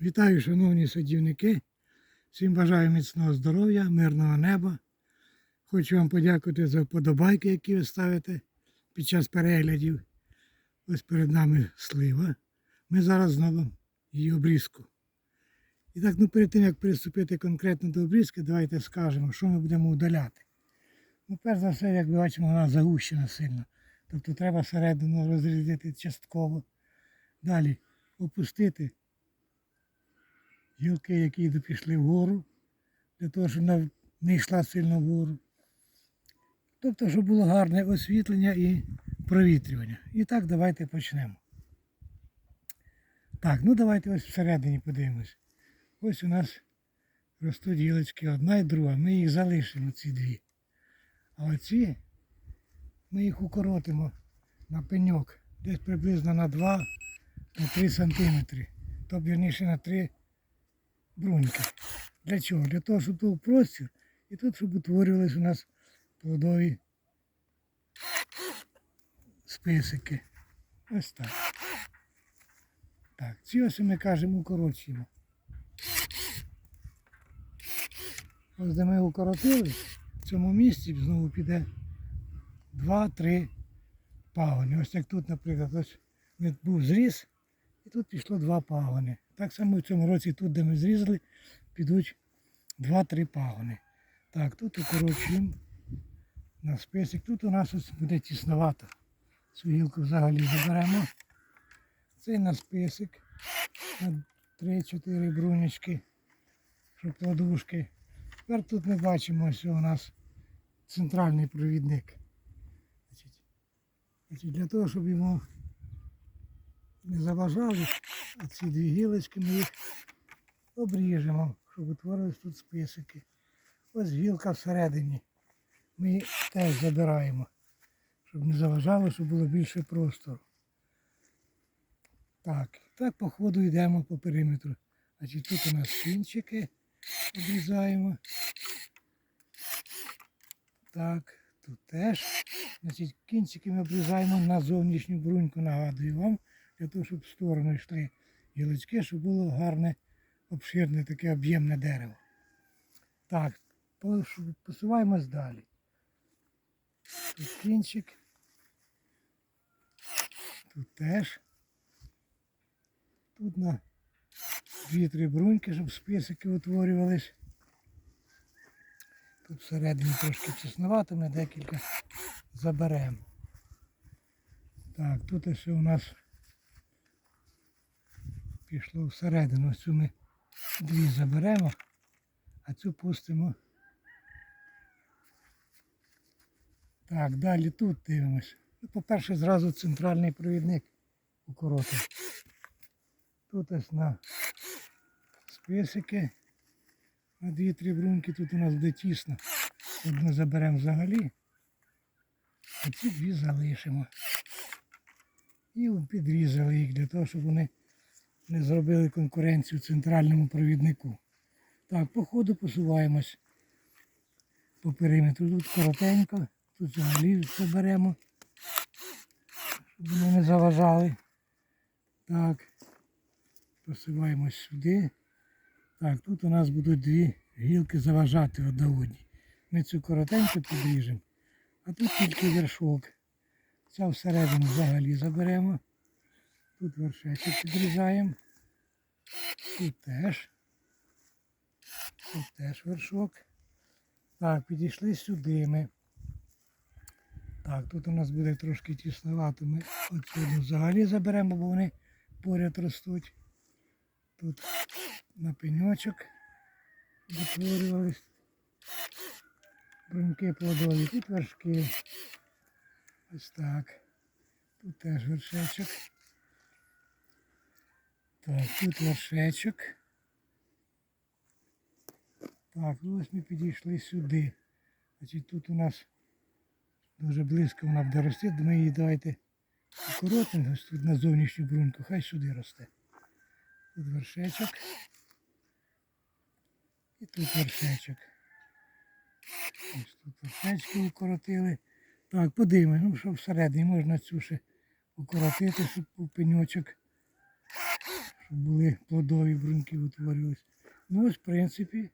Вітаю, шановні садівники. Всім бажаю міцного здоров'я, мирного неба. Хочу вам подякувати за вподобайки, які ви ставите під час переглядів. Ось перед нами слива. Ми зараз знову її обрізку. І так, ну перед тим як приступити конкретно до обрізки, давайте скажемо, що ми будемо удаляти. Ну, перш за все, як ви бачимо, вона загущена сильно. Тобто треба середину розрізати частково. Далі опустити гілки, які пішли вгору, для того, щоб вона не йшла сильно вгору. Тобто, щоб було гарне освітлення і провітрювання. І так давайте почнемо. Так, ну давайте ось всередині подивимось. Ось у нас ростуть гілочки одна і друга. Ми їх залишимо, ці дві. А оці ми їх укоротимо на пеньок десь приблизно на 2 на 3 сантиметри. Тобто, вірніше, на 3 бруньки. Для чого? Для того, щоб був простір і тут, щоб утворювалися у нас плодові списики. Ось так. Так, ці ось ми кажемо укорочуємо. Ось де ми укоротили, в цьому місці знову піде 2-3 пагони. Ось як тут, наприклад, ось був зріз, і тут пішло два пагони. Так само в цьому році тут, де ми зрізали, підуть 2-3 пагони. Так, тут укорочуємо на список. Тут у нас ось буде тісновато. Цю гілку взагалі заберемо. Цей на список. На 3-4 брунечки, щоб плодушки. Тепер тут ми бачимо, що у нас центральний провідник. Значить, для того, щоб йому не заважали, а ці дві гілочки ми їх обріжемо, щоб утворились тут списики. Ось гілка всередині. Ми теж забираємо, щоб не заважало, щоб було більше простору. Так, так по ходу йдемо по периметру. Значить, тут у нас кінчики обрізаємо. Так, тут теж. Значить, кінчики ми обрізаємо на зовнішню бруньку, нагадую вам, для того, щоб в сторону йшли гілочки, щоб було гарне, обширне, таке об'ємне дерево. Так, посуваємось далі. Тут кінчик. Тут теж. Тут на дві-три бруньки, щоб списики утворювались. Тут всередині трошки тісновато, ми декілька заберемо. Так, тут ось у нас пішло всередину. Цю ми дві заберемо, а цю пустимо. Так, далі тут дивимось. Ну, По-перше, зразу центральний провідник укоротив. Тут ось на списики. На дві-три бруньки тут у нас буде тісно. Одну заберемо взагалі. А ці дві залишимо. І підрізали їх для того, щоб вони не зробили конкуренцію центральному провіднику. Так, по ходу посуваємось по периметру. Тут коротенько, тут взагалі заберемо, щоб вони не заважали. Так, посуваємось сюди. Так, тут у нас будуть дві гілки заважати одна одній. Ми цю коротенько підріжемо, а тут тільки вершок. Ця всередину взагалі заберемо. Тут вершечок підрізаємо. Тут теж. Тут теж вершок. Так, підійшли сюди ми. Так, тут у нас буде трошки тісновато. Ми оцю взагалі заберемо, бо вони поряд ростуть. Тут на пеньочок витворювались. Бруньки плодові, тут вершки. Ось так. Тут теж вершечок. Так, тут вершечок. Так, ну ось ми підійшли сюди. Значить, тут у нас дуже близько вона буде рости, ми її давайте укоротимо ось тут на зовнішню бруньку, хай сюди росте. Тут вершечок. І тут вершечок. Ось тут вершечки укоротили. Так, подивимось, ну що всередині можна цю ще укоротити, щоб пеньочок. Щоб були плодові бруньки утворювалися. Ну ось, в принципі,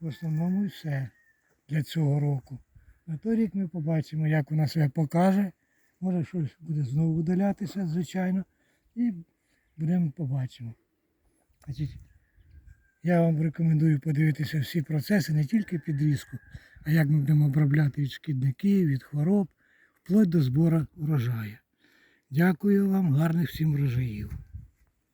в основному все для цього року. На той рік ми побачимо, як вона себе покаже. Може щось буде знову удалятися, звичайно. І будемо побачимо. Значить, я вам рекомендую подивитися всі процеси, не тільки підрізку, а як ми будемо обробляти від шкідників, від хвороб, вплоть до збору урожаю. Дякую вам, гарних всім врожаїв.